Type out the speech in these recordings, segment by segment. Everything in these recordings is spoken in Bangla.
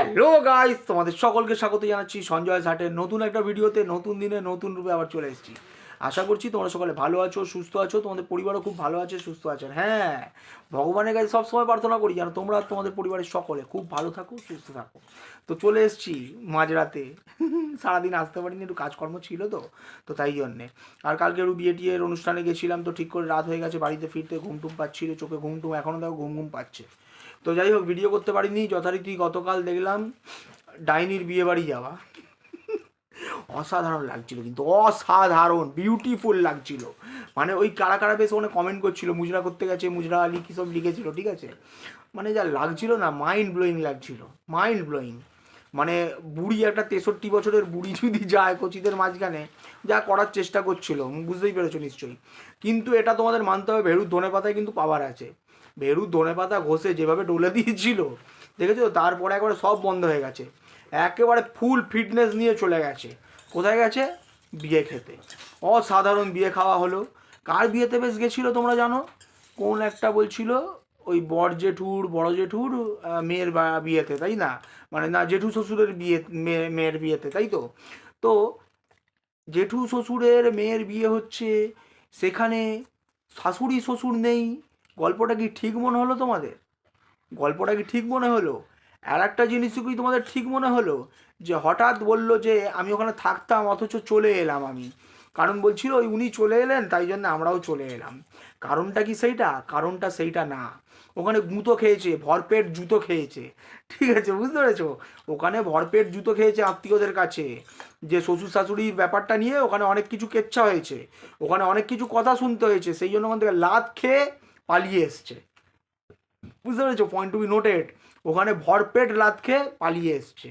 হ্যালো গাইস, তোমাদের সকলকে স্বাগত জানাচ্ছি সঞ্জয় ঘাটের নতুন একটা ভিডিওতে, নতুন দিনে, নতুন রূপে আবার চলে এসেছি। আশা করছি তোমরা সকলে ভালো আছো, সুস্থ আছো, তোমাদের পরিবারও খুব ভালো আছে, সুস্থ আছে। হ্যাঁ ভগবানের কাছে সবসময় প্রার্থনা করি যেন তোমরা তোমাদের পরিবারের সকলে খুব ভালো থাকো, সুস্থ থাকো। তো চলে এসেছি মাঝরাতে। সারাদিন আসতে পারিনি, একটু কাজকর্ম ছিল তো তো তাই জন্যে। আর কালকে একটু বিয়ে টিয়ের অনুষ্ঠানে গেছিলাম, তো ঠিক করে রাত হয়ে গেছে, বাড়িতে ফিরতে ঘুম টুম পাচ্ছিল চোখে ঘুম টুম এখনও দেখো ঘুম ঘুম পাচ্ছে। তো যাই হোক ভিডিও করতে পারিনি, যথারীতি গতকাল দেখলাম ডাইনির বিয়ে বাড়ি যাওয়া। অসাধারণ লাগছিল কিন্তু, অসাধারণ বিউটিফুল লাগছিল। মানে ওই কারা কারা বেশ ওখানে কমেন্ট করছিল, মুজরা করতে গেছে, মুজরা আলী কী সব লিখেছিল, ঠিক আছে? মানে যা লাগছিল না মাইন্ড ব্লোয়িং লাগছিল মাইন্ড ব্লোয়িং মানে বুড়ি একটা তেষট্টি বছরের বুড়ি যদি যায় কচিদের মাঝখানে, যা করার চেষ্টা করছিল, বুঝতেই পেরেছ নিশ্চয়ই। কিন্তু এটা তোমাদের মানতে হবে ভেড়ুর ধনে পাতায় কিন্তু পাওয়ার আছে। ভেড়ুর ধনে পাতা ঘষে যেভাবে ডলে দিয়েছিল, দেখেছ? তারপরে একবারে সব বন্ধ হয়ে গেছে। একেবারে ফুল ফিটনেস নিয়ে চলে গেছে। কোথায় গেছে? বিয়ে খেতে। অসাধারণ বিয়ে খাওয়া হলো। কার বিয়েতে বেশ গেছিল তোমরা জানো? কোন একটা বলছিল, ওই বর জেঠুর, বড় জেঠুর মেয়ের বিয়েতে, তাই না? মানে না, জেঠু শ্বশুরের বিয়ে মেয়ের বিয়েতে, তাই তো? তো জেঠু শ্বশুরের মেয়ের বিয়ে হচ্ছে, সেখানে শাশুড়ি শ্বশুর নেই গল্পটা কি ঠিক মনে হলো তোমাদের? গল্পটা কি ঠিক মনে হলো? আর একটা জিনিস কি তোমাদের ঠিক মনে হলো? যে হঠাৎ বলল যে আমি ওখানে থাকতাম, অথচ চলে এলাম আমি। কারণ বলছিল ওই উনি চলে এলেন, তাই জন্য আমরাও চলে এলাম। কারণটা কি সেইটা? কারণটা সেইটা না। ওখানে গুঁতো খেয়েছে, ভরপেট জুতো খেয়েছে। ঠিক আছে, বুঝতে পেরেছ? ওখানে ভরপেট জুতো খেয়েছে আত্মীয়দের কাছে। যে শ্বশুর শাশুড়ির ব্যাপারটা নিয়ে ওখানে অনেক কিছু কেচ্ছা হয়েছে। ওখানে অনেক কিছু কথা শুনতে হয়েছে। সেই জন্য ওখান থেকে লাত খেয়ে পালিয়ে এসছে। বুঝতে পেরেছ? পয়েন্ট টু বি নোটেড ওখানে ভরপেট লাত খেয়ে পালিয়ে এসছে।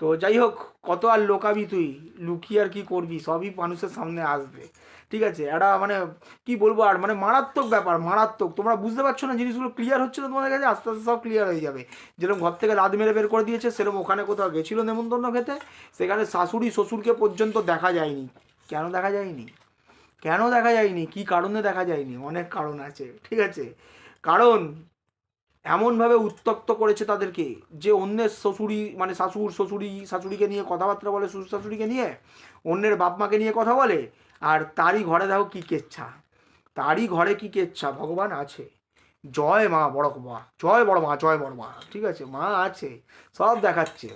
তো যাই হোক, কত আর লোকাবি তুই? লুকিয়ে আর কি করবি? সবই মানুষের সামনে আসবে। ঠিক আছে? এটা মানে কি বলব আর? মানে মারাত্মক ব্যাপার, মারাত্মক। তোমরা বুঝতে পারছ না জিনিসগুলো ক্লিয়ার হচ্ছে না তোমাদের কাছে? আস্তে আস্তে সব ক্লিয়ার হয়ে যাবে। যেরকম ঘর থেকে লাদ মেরে বের করে দিয়েছে, সেরকম ওখানে কোথাও গেছিল নেমন্তন্ন খেতে? সেখানে শাশুড়ি শ্বশুরকে পর্যন্ত দেখা যায়নি। কেন দেখা যায়নি? কেন দেখা যায়নি? কি কারণে দেখা যায়নি? অনেক কারণ আছে, ঠিক আছে? কারণ এমনভাবে উত্তক্ত করেছে তাদেরকে যে অন্যের শ্বশুরি মানে শাশুড় শ্বশুরি, শাশুড়িকে নিয়ে কথাবার্তা বলে, শ্বশুর শাশুড়িকে নিয়ে অন্যের বাপ মাকে নিয়ে কথা বলে, আর তারই ঘরে দেখো কী কেচ্ছা। তারই ঘরে কী কেচ্ছা? ভগবান আছে। জয় মা বড় মা, জয় বড় মা, জয় বড় মা, ঠিক আছে? মা আছে। সব দেখাচ্ছে।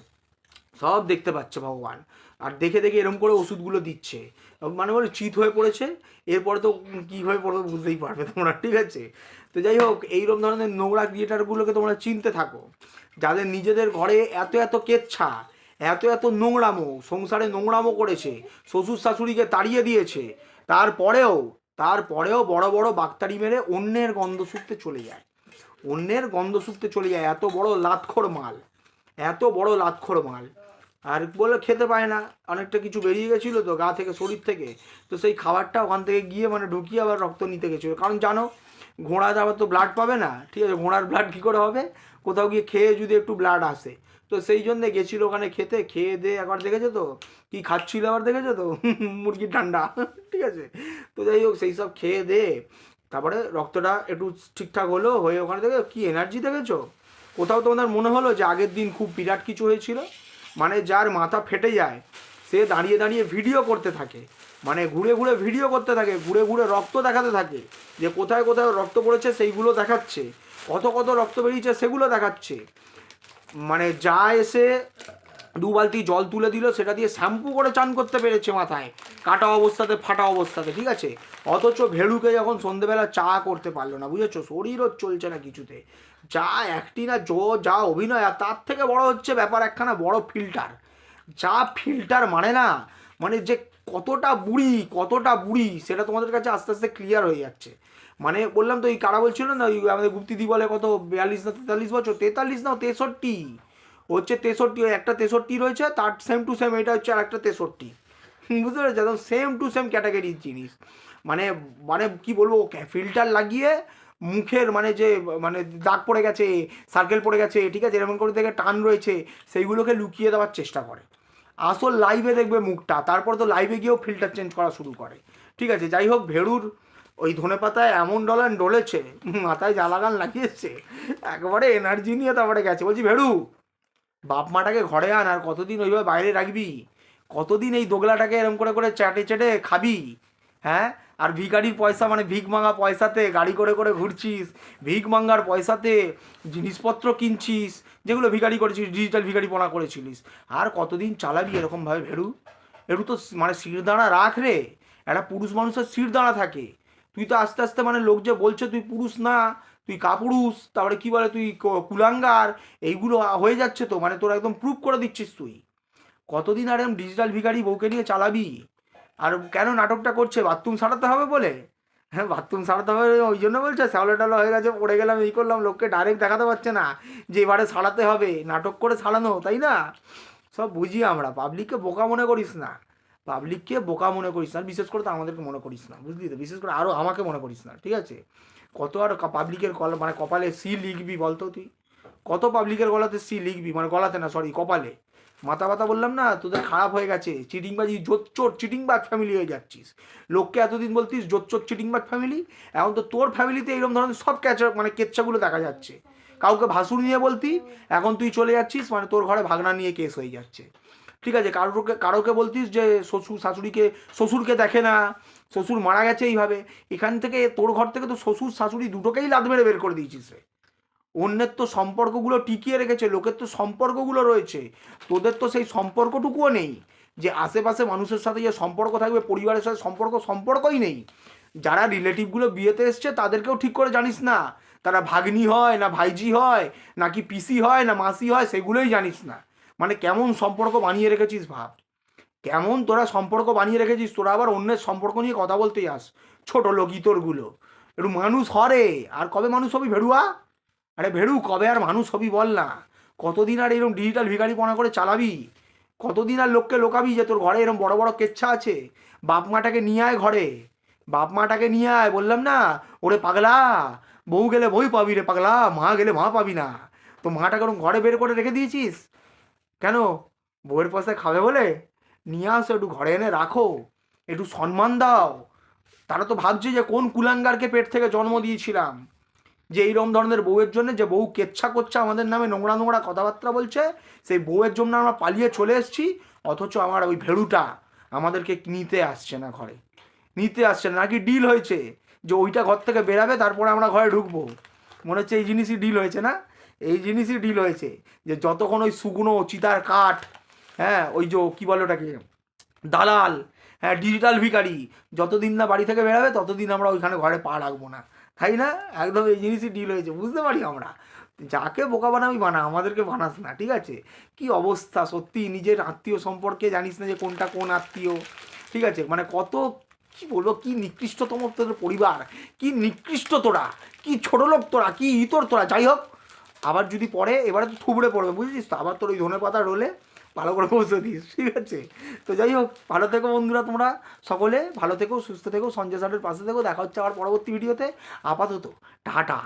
সব দেখতে পাচ্ছে ভগবান। আর দেখে দেখে এরকম করে ওষুধগুলো দিচ্ছে। মানে বলে চিত হয়ে পড়েছে, এরপরে তো কী হয়ে পড়বে বুঝতেই পারবে তোমরা, ঠিক আছে? তো যাই হোক, এইরকম ধরনের নোংরা ক্রিয়েটারগুলোকে তোমরা চিনতে থাকো। যাদের নিজেদের ঘরে এত এত কেচ্ছা, এত এত নোংরামো, সংসারে নোংরামো করেছে শ্বশুর শাশুড়িকে তাড়িয়ে দিয়েছে, তারপরেও তারপরেও বড় বড় বাক্তারি মেরে অন্যের গন্ধ শুকতে চলে যায়। অন্যের গন্ধ শুকতে চলে যায়, এত বড় লাতখোর মাল, এত বড় লাতখোর মাল। আর বলে খেতে পায় না। অনেকটা কিছু বেরিয়ে গেছিল তো গা থেকে, শরীর থেকে। তো সেই খাবারটা ওখান থেকে গিয়ে মানে ঢুকিয়ে আবার রক্ত নিতে গেছিল। কারণ জানো, ঘোড়া আবার তো ব্লাড পাবে না, ঠিক আছে? ঘোড়ার ব্লাড কী করে হবে? কোথাও গিয়ে খেয়ে যদি একটু ব্লাড আসে। তো সেই জন্যে গেছিল ওখানে খেতে। খেয়ে দিয়ে একবার দেখেছ তো? কি খাচ্ছিল আবার দেখেছ তো? মুরগির ঠান্ডা ঠিক আছে? তো যাই হোক, সেই সব খেয়ে দে তারপরে রক্তটা একটু ঠিকঠাক হলো, হয়ে ওখানে থেকে কি এনার্জি দেখেছ? কোথাও তোমাদের মনে হলো যে আগের দিন খুব বিরাট কিছু হয়েছিল? মানে যার মাথা ফেটে যায়, সে দাঁড়িয়ে দাঁড়িয়ে ভিডিও করতে থাকে। মানে ঘুরে ঘুরে ভিডিও করতে থাকে, ঘুরে ঘুরে রক্ত দেখাতে থাকে, যে কোথায় কোথায় রক্ত পড়েছে সেইগুলো দেখাচ্ছে, কত কত রক্ত বেরিয়েছে সেগুলো দেখাচ্ছে। মানে যা এসে দু বালতি জল তুলে দিল, সেটা দিয়ে শ্যাম্পু করে চান করতে পেরেছে মাথায়, কাটা অবস্থাতে, ফাটা অবস্থাতে, ঠিক আছে? অথচ ভেড়ুকে যখন সন্ধেবেলা চা করতে পারল না, বুঝেছ? শরীরও চলছে না কিছুতে। যা একটি না জো যা অভিনয়, আর তার থেকে বড় হচ্ছে ব্যাপার একখানা বড় ফিল্টার যা ফিল্টার মানে না মানে যে কতটা বুড়ি কতটা বুড়ি, সেটা তোমাদের কাছে আস্তে আস্তে ক্লিয়ার হয়ে যাচ্ছে। মানে বললাম তো এই কারা বলছিল না ওই আমাদের গুপ্তিদি বলে কত, বিয়াল্লিশ না তেতাল্লিশ বছর? তেতাল্লিশ না তেষট্টি। হচ্ছে তেষট্টি, ওই একটা তেষট্টি রয়েছে, তার সেম টু সেম এটা হচ্ছে আর একটা তেষট্টি। বুঝতে পেরেছি? একদম সেম টু সেম ক্যাটাগরির জিনিস। মানে মানে কি বলব ফিল্টার লাগিয়ে মুখের মানে যে মানে দাগ পড়ে গেছে সার্কেল পড়ে গেছে, ঠিক আছে, এরকম করে দেখে টান রয়েছে, সেইগুলোকে লুকিয়ে দেওয়ার চেষ্টা করে। আসল লাইভে দেখবে মুখটা, তারপর তো লাইভে গিয়েও ফিল্টার চেঞ্জ করা শুরু করে। ঠিক আছে, যাই হোক, ভেড়ুর ওই ধনে পাতায় এমন ডলান ডলেছে মাথায় জ্বালাগান লাগিয়েছে, একবারে এনার্জি নিয়ে তারপরে গেছে। বলছি, ভেড়ু, বাপ মাটাকে ঘরে আন, আর কতদিন ওইভাবে বাইরে রাখবি? কতদিন এই দোগলাটাকে এরম করে করে চাটে চেটে খাবি? হ্যাঁ? আর ভিখারির পয়সা মানে ভিক মাঙ্গা পয়সাতে গাড়ি করে করে ঘুরছিস, ভিক মাঙ্গার পয়সাতে জিনিসপত্র কিনছিস, যেগুলো ভিখারি করেছিস ডিজিটাল ভিখারিপনা করেছিলিস। আর কতদিন চালাবি এরকমভাবে ভেড়ু একটু তো মানে শিরদাঁড়া রাখ রে। একটা পুরুষ মানুষের শিরদাঁড়া থাকে। তুই তো আস্তে আস্তে মানে লোক যে বলছে তুই পুরুষ না, তুই কাপুরুষ তারপরে কি বলে তুই কুলাঙ্গার? এইগুলো হয়ে যাচ্ছে তো মানে তোর একদম প্রুভ করে দিচ্ছিস তুই। কতদিন আর এরকম ডিজিটাল ভিখারি বউকে নিয়ে চালাবি? আর কেন নাটকটা করছে? বাথরুম সারাতে হবে বলে? হ্যাঁ বাথরুম সারাতে হবে ওই জন্য বলছে? শ্যাওলা টালা হয়ে গেছে, পড়ে গেলাম, এই করলাম, লোককে ডাইরেক্ট দেখাতে পারছে না যে এবারে সারাতে হবে, নাটক করে সারানো, তাই না? সব বুঝি আমরা পাবলিককে বোকা মনে করিস না। পাবলিককে বোকা মনে করিস না বিশেষ করে তো আমাদেরকে মনে করিস না, বুঝলি তো? বিশেষ করে আরও আমাকে মনে করিস না, ঠিক আছে? কত আর পাবলিকের কল মানে কপালে সি লিখবি বলতো তুই? কত পাবলিকের গলাতে সি লিখবি? মানে গলাতে না সরি কপালে। মাথা ব্যথা বললাম না, তোদের খারাপ হয়ে গেছে। চিটিংবাজি জোচ্চোর চিটিংবাজ ফ্যামিলি হয়ে যাচ্ছিস। লোককে এতদিন বলতিস জোচ্চোর চিটিংবাজ ফ্যামিলি এখন তো তোর ফ্যামিলিতে এইরকম ধরনের সব ক্যাচা মানে কেচ্ছাগুলো দেখা যাচ্ছে। কাউকে ভাসুর নিয়ে বলতি, এখন তুই চলে যাচ্ছিস মানে তোর ঘরে ভাগনা নিয়ে কেস হয়ে যাচ্ছে। ঠিক আছে কারোকে কারোকে বলতিস যে, শ্বশুর, শাশুড়িকে, শ্বশুরকে দেখে না, শ্বশুর মারা গেছে এইভাবে। এখান থেকে তোর ঘর থেকে তো শ্বশুর, শাশুড়ি দুটোকেই লাদ মেরে বের করে দিয়েছিস রে। অন্যের তো সম্পর্কগুলো টিকিয়ে রেখেছে, লোকের তো সম্পর্কগুলো রয়েছে। তোদের তো সেই সম্পর্কটুকুও নেই, যে আশেপাশে মানুষের সাথে যে সম্পর্ক থাকবে, পরিবারের সাথে সম্পর্ক, সম্পর্কই নেই। যারা রিলেটিভগুলো বিয়েতে এসছে, তাদেরকেও ঠিক করে জানিস না, তারা ভাগ্নি হয় না ভাইজি হয়, নাকি পিসি হয় না মাসি হয়, সেগুলোই জানিস না। মানে কেমন সম্পর্ক বানিয়ে রেখেছিস ভাব? কেমন তোরা সম্পর্ক বানিয়ে রেখেছিস, তোরা আবার অন্যের সম্পর্ক নিয়ে কথা বলতে যাস, ছোট লোক ইতরগুলো একটু মানুষ হরে, আর কবে মানুষ হবি ভেড়ুয়া? আরে ভেড়ু, কবে আর মানুষ হবি বল না। কতদিন আর এরকম ডিজিটাল ভিখারিপনা করে চালাবি? কতদিন আর লোককে লোকাবি যে তোর ঘরে এরকম বড় বড় কেচ্ছা আছে? বাপ মাটাকে নিয়ে আয় ঘরে। বাপ মাটাকে নিয়ে আয়, বললাম না, ওরে পাগলা, বউ গেলে বই পাবি রে পাগলা, মা গেলে মা পাবি না। তো মাটাকে ওরকম ঘরে বের করে রেখে দিয়েছিস? কেন? বউয়ের পয়সায় খাবে বলে? নিয়ে আসো, একটু ঘরে এনে রাখো। একটু সম্মান দাও। তারা তো ভাবছে যে কোন কুলাঙ্গারকে পেট থেকে জন্ম দিয়েছিলাম। যে এইরকম ধরনের বউয়ের জন্য যে বউ কেচ্ছা করছে আমাদের নামে নোংরা নোংরা কথাবার্তা বলছে, সেই বউয়ের জন্য আমরা পালিয়ে চলে এসেছি, অথচ আমার ওই ভেড়ুটা আমাদেরকে নিতে আসছে না ঘরে। নিতে আসছে না, নাকি ডিল হয়েছে যে ওইটা ঘর থেকে বেরাবে, তারপরে আমরা ঘরে ঢুকবো। মনে হচ্ছে এই জিনিসই ডিল হয়েছে না? এই জিনিসই ডিল হয়েছে যে যতক্ষণ ওই শুকনো চিতার কাঠ হ্যাঁ ওই যে কী বলে ওটাকে, দালাল হ্যাঁ ডিজিটাল ভিখারি, যতদিন না বাড়ি থেকে বেরাবে, ততদিন আমরা ওইখানে ঘরে পা রাখব না। তাই না? একদম এই জিনিসই ডিল হয়েছে। বুঝতে পারি আমরা। যাকে বোকা বানাবি বানা, আমাদেরকে বানাস না, ঠিক আছে? কি অবস্থা? সত্যি নিজের আত্মীয় সম্পর্কে জানিস না যে কোনটা কোন আত্মীয়? ঠিক আছে? মানে কত, কি বলব, কি নিকৃষ্টতম তোদের পরিবার? কি নিকৃষ্ট তোরা? কি ছোট লোক তোরা? কি ইতর তোরা? যাই হোক, আবার যদি পড়ে, এবারে তো থুবড়ে পড়বে, বুঝেছিস তো? আবার তোর ওই ধনে পাতা রোলে ভালো করে পৌঁছে দিস, ঠিক আছে? তো যাই হোক, ভালো থেকো বন্ধুরা তোমরা, সকলে ভালো থেকো, সুস্থ থেকো, সঞ্জয় স্যারের পাশে থেকো, দেখা হচ্ছে আবার পরবর্তী ভিডিওতে আপাতত, টাটা।